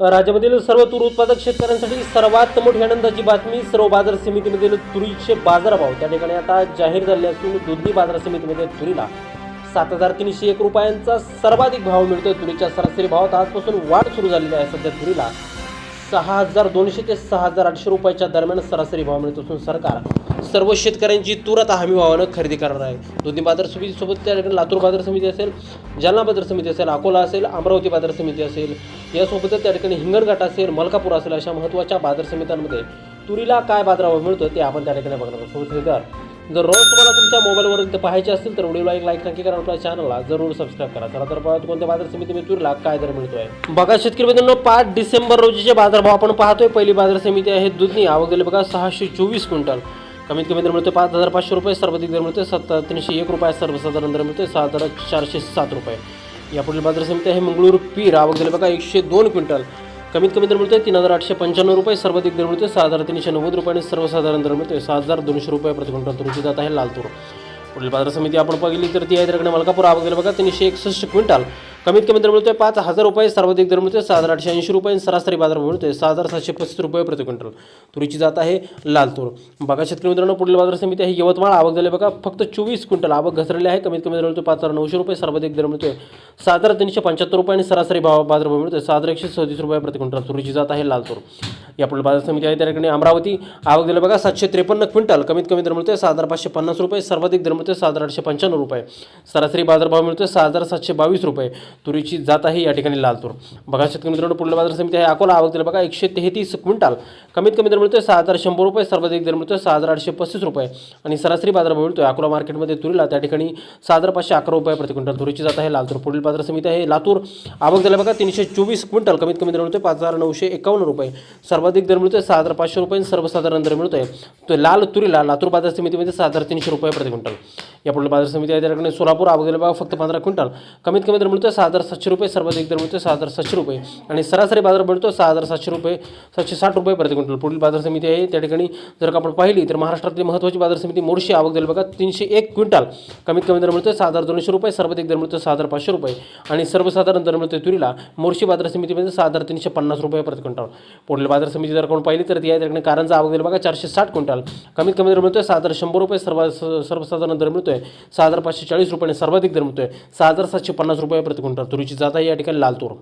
राज्यामधील सर्व तूर उत्पादक शेतकऱ्यांसाठी सर्वात मोठी आनंदाची बातमी सर्व बाजार समितीमधील तुरीचे बाजारभाव. त्या ठिकाणी आता जाहीर झाले असून दुधनी बाजार समितीमध्ये तुरीला सात हजार तीनशे एक रुपयांचा सर्वाधिक भाव मिळतोय. तुरीच्या सरासरी भावात आजपासून वाढ सुरू झालेली आहे. सध्या तुरीला सहा हजार दोनशे ते सहा हजार आठशे रुपयाच्या दरम्यान सरासरी भाव मिळत असून सरकार सर्व शेतकऱ्यांची तूर आता हमी भावानं खरेदी करणार आहे. दोन्ही बाजार समितीसोबत त्या ठिकाणी लातूर बाजार समिती असेल जालना बाजार समिती असेल अकोला असेल अमरावती बाजार समिती असेल यासोबतच त्या ठिकाणी हिंगणघाट असेल मलकापूर असेल अशा महत्त्वाच्या बाजार समित्यांमध्ये तुरीला काय बाजारावर मिळतो ते आपण त्या ठिकाणी बघणार आहोत. सोबत जर रोज तुम्हाला तुमच्या मोबाईलवर इथं पाहायचे असतील तर व्हिडिओला एक लाईक नक्की करा आपल्या चॅनलला जरूर सबस्क्राईब करा. चला तर पाहतो कोणत्या बाजार समितीमध्ये तुरीला काय दर मिळतोय. बघा शेतकरी मित्रांनो पाच डिसेंबर रोजीचे बाजारभाव आपण पाहतोय. पहिली बाजार समिती आहे दुधनी. आवक दिली बघा सहाशे चोवीस क्विंटल. कमीत कमी दर मिळतो पाच हजार पाचशे रुपये सर्वाधिक दर मिळते सत्तर तीनशे एक रुपये सर्वसाधारण दर मिळते सात हजार चारशे सात रुपये. यापुढील बाजार समिती आहे मंगळूर पीर आवक दिले बघा एकशे दोन क्विंटल. कमीत कमी दर मिळते तीन हजार आठशे पंच्याण्णव रुपये सर्वाधिक दर मिळते सहा हजार तीनशे नव्वद रुपये आणि सर्वसाधारण दर मिळते सहा हजार दोनशे रुपये प्रति क्विंटल. तुरीची जात आहे लालतूर पुढील बाजार समिती आपण पाहिली तर ती आहे तिकडे मलकापूर आवक दिले बघा तीनशे एकसष्ट क्विंटल. कमीत कमी दर मिळतोय पाच हजार रुपये सर्वाधिक दर मिळतोय सहा हजार आठशे ऐंशी रुपये आणि सरासरी बाजार मिळतोय. सहा हजार सातशे पस्तीस रुपये प्रति क्विंटल. तुरीची जात आहे लाल तूर बघा शेतकरी मित्रांनो पुढील बाजार समिती आहे यवतमाळ. आवक झाले बघा फक्त चोवीस क्विंटल. आवक घसरली आहे. कमीत कमी दर मिळतोय पाच हजार नऊशे रुपये सर्वाधिक दर मिळतोय सहा हजार तीनशे पंच्याहत्तर रुपये आणि सरासरी भाव बाजारभाव मिळतोय सहा हजार एकशे सदतीस रुपये प्रति क्विंटल. तुरीची जात आहे लाल तूर या पुढील बाजार समिती आहे. त्या ठिकाणी अमरावती. आवक दिले बघा सातशे त्रेपन्न क्विंटल. कमीत कमी दर मिळतोय सहा हजार पाचशे पन्नास रुपये सर्वाधिक दर मिळतोय सहा हजार आठशे पंच्याण्णव रुपये. सरासरी बाजारभाव मिळतोय सहा हजार सातशे बावीस रुपये. तुरीची जात आहे या ठिकाणी लाल तूर बघा शेतकरी मित्रांनो पुढलं बाजार समिती आहे. अकोला आवक दिले बघा एकशे तेहतीस क्विंटल. कमीत कमी दर मिळतोय सहा हजार शंभर रुपये सर्वाधिक दर मिळतोय सहा हजार आठशे पस्तीस रुपये. आणि सरासरी बाजारभाव मिळतोय अकोला मार्केटमध्ये तुरीला. त्या ठिकाणी सहा हजार पाचशे अकरा रुपये प्रति क्विंटल तुरीची जात आहे. लालतूर पुढील बाजार समिती आहे. लातूर आवक दर बघा तीनशे चोवीस क्विंटल. कमीत कमी दर मिळतोय पाच हजार नऊशे एकावन्न रुपये. सर्वाधिक दर मिळतोय सहा हजार पाचशे रुपये सर्वसाधारण दर मिळतोय तो लाल तुरीला. लातूर बाजार समितीमध्ये सहा हजार तीनशे रुपये प्रति क्विंटल. या पुढील बाजार समिती आहे. त्या ठिकाणी सोलापूर आवक दर बघा फक्त पंधरा क्विंटल. कमीत कमी दर मिळतोय सहा हजार सातशे रुपये सर्वाधिक दर मिळतो सहा हजार सातशे रुपये. आणि सरासरी बाजार मिळतो सहा हजार सातशे रुपये सातशे साठ रुपये प्रति क्विंटल. पुढील बाजार समिती आहे त्या ठिकाणी जर का आपण पाहिली तर महाराष्ट्रातली महत्त्वाची बाजार समिती मोडशी आवक दिली बघा तीनशे एक क्विंटल कमीत कमी दर मिळतो सहा हजार दोनशे रुपये सर्वाधिक दर मिळतो सहा हजार पाचशे रुपये. आणि सर्वसाधारण दर मिळतो तुरीला मोर्शी बाजार समितीमध्ये म्हणजे सहा हजार तीनशे पन्नास रुपये प्रति क्विंटल. पुढील बाजार समिती जर आपण पाहिली तर ती आहे त्या ठिकाणी कारंजा आवक दिली बघा चारशे साठ क्विंटल. कमीत कमी दर मिळतोय सहा हजार शंभर रुपये सर्व सर्वसाधारण दर मिळतोय सहा हजार पाचशे चाळीस रुपये सर्वाधिक दर मिळतोय सहा हजार सातशे पन्नास रुपये प्रति क्विंटल तुरीची जात आहे या ठिकाणी लाल तूर